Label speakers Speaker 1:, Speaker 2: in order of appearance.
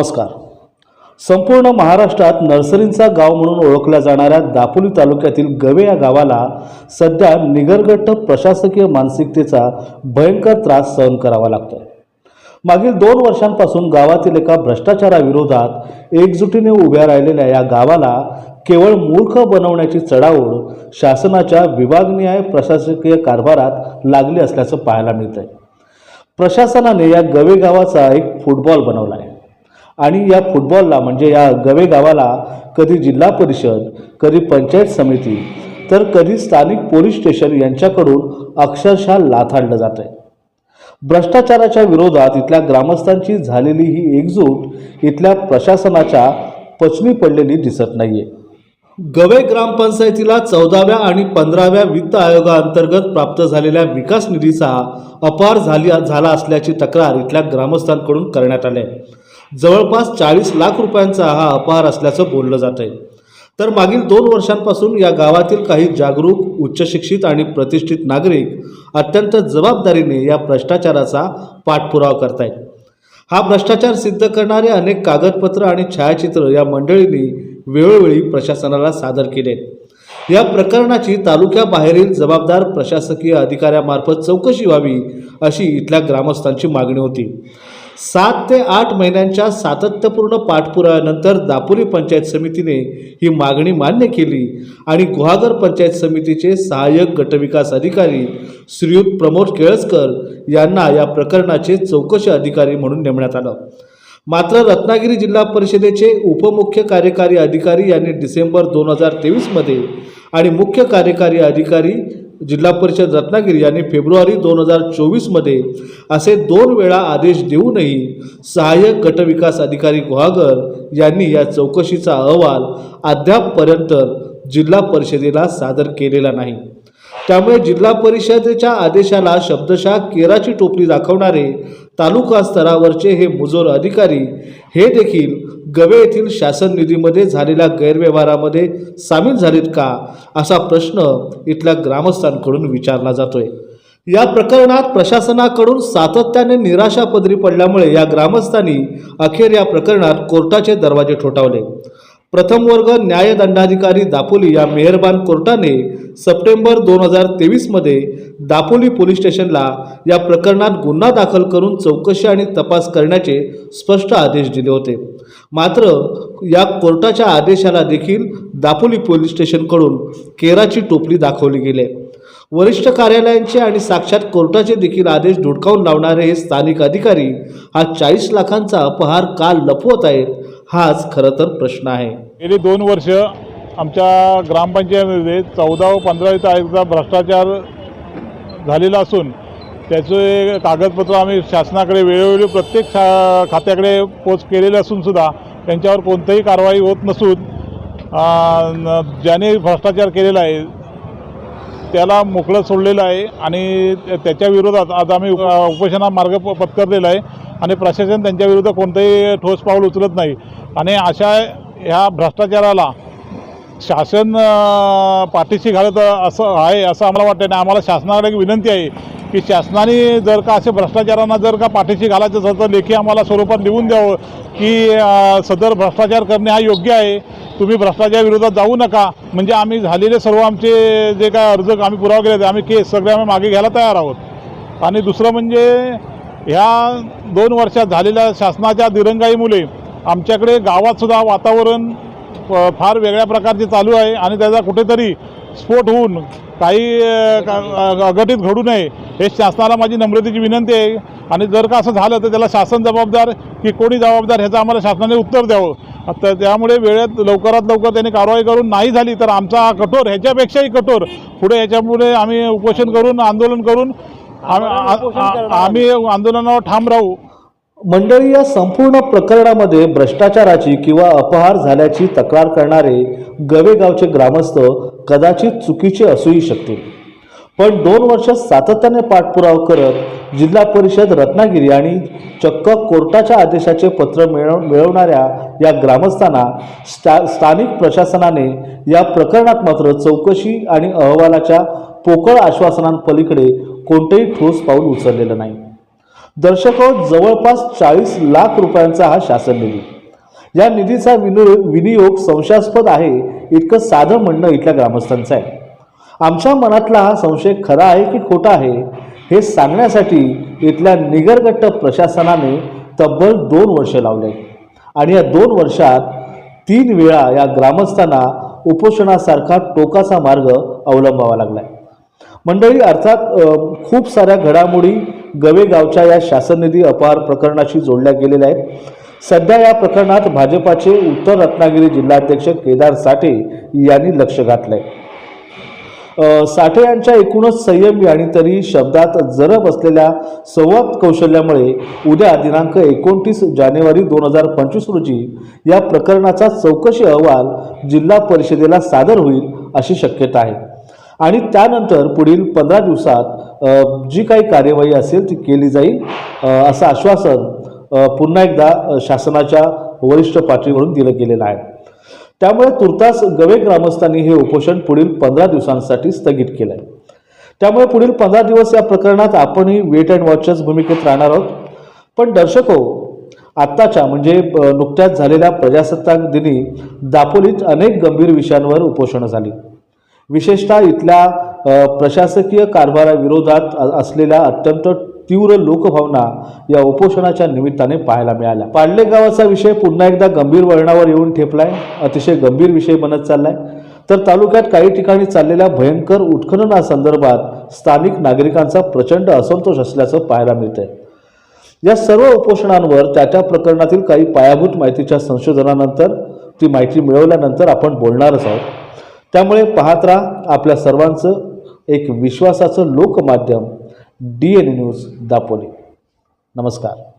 Speaker 1: नमस्कार. संपूर्ण महाराष्ट्रात नर्सरींचा गाव म्हणून ओळखल्या जाणाऱ्या दापोली तालुक्यातील गवे या गावाला सध्या निगरगट्ट प्रशासकीय मानसिकतेचा भयंकर त्रास सहन करावा लागतो. मागील दोन वर्षांपासून गावातील एका भ्रष्टाचाराविरोधात एकजुटीने उभ्या राहिलेल्या या गावाला केवळ मूर्ख बनवण्याची चढाओढ शासनाच्या विभागनिहाय प्रशासकीय कारभारात लागली असल्याचं पाहायला मिळतंय. प्रशासनाने या गवे गावाचा एक फुटबॉल बनवला आहे. आणि या फुटबॉलला म्हणजे या गवे गावाला कधी जिल्हा परिषद कधी पंचायत समिती तर कधी स्थानिक पोलीस स्टेशन यांच्याकडून अक्षरशः लाथाडलं जात आहे भ्रष्टाचाराच्या विरोधात इथल्या ग्रामस्थांची झालेली ही एकजूट इथल्या प्रशासनाच्या पचनी पडलेली दिसत नाहीये. गवे ग्रामपंचायतीला चौदाव्या आणि पंधराव्या वित्त आयोगाअंतर्गत प्राप्त झालेल्या विकास निधीचा अपार झाली झाला असल्याची तक्रार इथल्या ग्रामस्थांकडून करण्यात आली आहे जवळपास चाळीस लाख रुपयांचा हा अपहार असल्याचं बोललं जात आहे. तर मागील दोन वर्षांपासून या गावातील काही जागरूक उच्चशिक्षित आणि प्रतिष्ठित नागरिक अत्यंत जबाबदारीने या भ्रष्टाचाराचा पाठपुरावा करत आहेत हा भ्रष्टाचार सिद्ध करणारे अनेक कागदपत्र आणि छायाचित्र या मंडळींनी वेळोवेळी प्रशासनाला सादर केले. या प्रकरणाची तालुक्याबाहेरील जबाबदार प्रशासकीय अधिकाऱ्यामार्फत चौकशी व्हावी अशी इथल्या ग्रामस्थांची मागणी होती. सात ते आठ महिन्यांच्या सातत्यपूर्ण पाठपुराव्यानंतर दापोली पंचायत समितीने ही मागणी मान्य केली आणि गुहागर पंचायत समितीचे सहाय्यक गटविकास अधिकारी श्रीयुत प्रमोद केळसकर यांना या प्रकरणाचे चौकशी अधिकारी म्हणून नेमण्यात आलं. मात्र रत्नागिरी जिल्हा परिषदेचे उपमुख्य कार्यकारी अधिकारी यांनी डिसेंबर दोन हजार तेवीसमध्ये आणि मुख्य कार्यकारी अधिकारी जिल्हा परिषद रत्नागिरी यांनी फेब्रुवारी दोन हजार चोवीसमध्ये असे दोन वेळा आदेश देऊनही सहाय्यक गटविकास अधिकारी गुहागर यांनी या चौकशीचा अहवाल अद्यापपर्यंत जिल्हा परिषदेला सादर केलेला नाही. त्यामुळे जिल्हा परिषदेच्या आदेशाला शब्दशः केराची टोपली दाखवणारे तालुका स्तरावरचे हे मुजोर अधिकारी हे देखील गवे येथील शासन निधीमध्ये झालेल्या गैरव्यवहारामध्ये सामील झालेत का असा प्रश्न इथल्या ग्रामस्थांकडून विचारला जातोय. या प्रकरणात प्रशासनाकडून सातत्याने निराशा पदरी पडल्यामुळे या ग्रामस्थांनी अखेर या प्रकरणात कोर्टाचे दरवाजे ठोठावले. प्रथम वर्ग न्यायदंडाधिकारी दापोली या मेहरबान कोर्टाने सप्टेंबर दोन हजार तेवीसमध्ये दापोली पोलीस स्टेशनला या प्रकरणात गुन्हा दाखल करून चौकशी आणि तपास करण्याचे स्पष्ट आदेश दिले होते मात्र या कोर्टाच्या आदेशाला देखील दापोली पोलीस स्टेशनकडून केराची टोपली दाखवली गेली आहे. वरिष्ठ कार्यालयांचे आणि साक्षात कोर्टाचे देखील आदेश धुडकावून लावणारे हे स्थानिक अधिकारी हा चाळीस लाखांचा अपहार का लपवत आहेत हाच खरं तर प्रश्न आहे.
Speaker 2: गेली दोन वर्ष आमच्या ग्रामपंचायतीमध्ये चौदा व पंधरा तारखेचा भ्रष्टाचार झालेला असून त्याचे कागदपत्र आम्ही शासनाकडे वेळोवेळी प्रत्येक शा खात्याकडे पोच केलेले असूनसुद्धा त्यांच्यावर कोणतीही कारवाई होत नसून ज्याने भ्रष्टाचार केलेला आहे त्याला मोकळं सोडलेलं आहे आणि त्याच्या विरोधात आज आम्ही उपोषणा मार्ग प- पत्करलेला आहे. आणि प्रशासन त्यांच्या विरुद्ध कोणतंही ठोस पाऊल उचलत नाही. आणि अशा ह्या भ्रष्टाचाराला शासन पाठीशी घालत असं आहे असं आम्हाला वाटतं आणि आम्हाला शासनाकडे एक विनंती आहे की शासनाने जर का असे भ्रष्टाचारांना जर का पाठीशी घालायचं असेल तर लेखी आम्हाला स्वरूपात लिहून द्यावं की सदर भ्रष्टाचार करणे हा योग्य आहे. तुम्ही भ्रष्टाचाराविरोधात जाऊ नका. म्हणजे आम्ही झालेले सर्व आमचे जे काय अर्ज आम्ही पुरावा केले ते आम्ही केस सगळे आम्ही मागे घ्यायला तयार आहोत. आणि दुसरं म्हणजे ह्या दोन वर्षात झालेल्या शासनाच्या दिरंगाईमुळे आमच्याकडे गावातसुद्धा वातावरण फार वेगळ्या प्रकारचे चालू आहे आणि त्याचा कुठेतरी स्फोट होऊन काही अघटित घडू नये हे शासनाला माझी नम्रतेची विनंती आहे. आणि जर का असं झालं तर त्याला शासन जबाबदार की कोणी जबाबदार ह्याचं आम्हाला शासनाने उत्तर द्यावं. तर त्यामुळे वेळेत लवकरात लवकर त्यांनी कारवाई करून नाही झाली तर आमचा कठोर ह्याच्यापेक्षाही कठोर पुढे ह्याच्यामुळे आम्ही उपोषण करून आंदोलन करून आम्ही आंदोलनावर ठाम राहू.
Speaker 1: मंडळी या संपूर्ण प्रकरणामध्ये भ्रष्टाचाराची किंवा अपहार झाल्याची तक्रार करणारे गवे गावचे ग्रामस्थ कदाचित चुकीचे असूही शकतील. पण दोन वर्ष सातत्याने पाठपुरावा करत जिल्हा परिषद रत्नागिरी आणि चक्क कोर्टाच्या आदेशाचे पत्र मिळव मिळवणाऱ्या या ग्रामस्थांना स्था स्थानिक प्रशासनाने या प्रकरणात मात्र चौकशी आणि अहवालाच्या पोकळ आश्वासनांपलीकडे कोणतेही ठोस पाऊल उचललेलं नाही. दर्शक जवळपास चाळीस लाख रुपयांचा हा शासन निधी. या निधीचा विनो विनियोग संशयास्पद आहे इतकं साधं म्हणणं इथल्या ग्रामस्थांचं आहे. आमच्या मनातला हा संशय खरा आहे की खोटा आहे हे सांगण्यासाठी इथल्या निगरगट्ट प्रशासनाने तब्बल दोन वर्ष लावले. आणि या दोन वर्षात तीन वेळा या ग्रामस्थांना उपोषणासारखा टोकाचा मार्ग अवलंबावा लागला मंडळी अर्थात खूप साऱ्या घडामोडी गवेगावच्या या शासन निधी अपहार प्रकरणाशी जोडल्या गेलेल्या आहेत. सध्या या प्रकरणात भाजपाचे उत्तर रत्नागिरी जिल्हाध्यक्ष केदार साठे यांनी लक्ष घातलंय. साठे यांच्या एकूणच संयमी आणि तरी शब्दात जरब असलेल्या संवाद कौशल्यामुळे उद्या दिनांक एकोणतीस जानेवारी दोन हजार पंचवीस रोजी या प्रकरणाचा चौकशी अहवाल जिल्हा परिषदेला सादर होईल अशी शक्यता आहे. आणि त्यानंतर पुढील पंधरा दिवसात जी काही कार्यवाही असेल ती केली जाईल असं आश्वासन पुन्हा एकदा शासनाच्या वरिष्ठ पातळीवरून दिलं गेलेलं आहे. त्यामुळे तुर्तास गवे ग्रामस्थांनी हे उपोषण पुढील पंधरा दिवसांसाठी स्थगित केलं आहे त्यामुळे पुढील पंधरा दिवस या प्रकरणात आपणही वेट अँड वॉचच्याच भूमिकेत राहणार आहोत. पण दर्शको आत्ताच्या म्हणजे नुकत्याच झालेल्या प्रजासत्ताक दिनी दापोलीत अनेक गंभीर विषयांवर उपोषणं झाली. विशेषतः इथल्या प्रशासकीय कारभाराविरोधात असलेल्या अत्यंत तीव्र लोकभावना या उपोषणाच्या निमित्ताने पाहायला मिळाल्या. पाडले गावाचा विषय पुन्हा एकदा गंभीर वळणावर येऊन ठेपलाय. अतिशय गंभीर विषय बनत चाललाय. तर तालुक्यात काही ठिकाणी चाललेल्या भयंकर उत्खननासंदर्भात स्थानिक नागरिकांचा प्रचंड असंतोष असल्याचं पाहायला मिळतंय. या सर्व उपोषणांवर त्या त्या प्रकरणातील काही पायाभूत माहितीच्या संशोधनानंतर ती माहिती मिळवल्यानंतर आपण बोलणारच आहोत. त्यामुळे पाहत राहा आपल्या सर्वांचं एक विश्वासाचं लोकमाध्यम डी एन न्यूज दापोली. नमस्कार.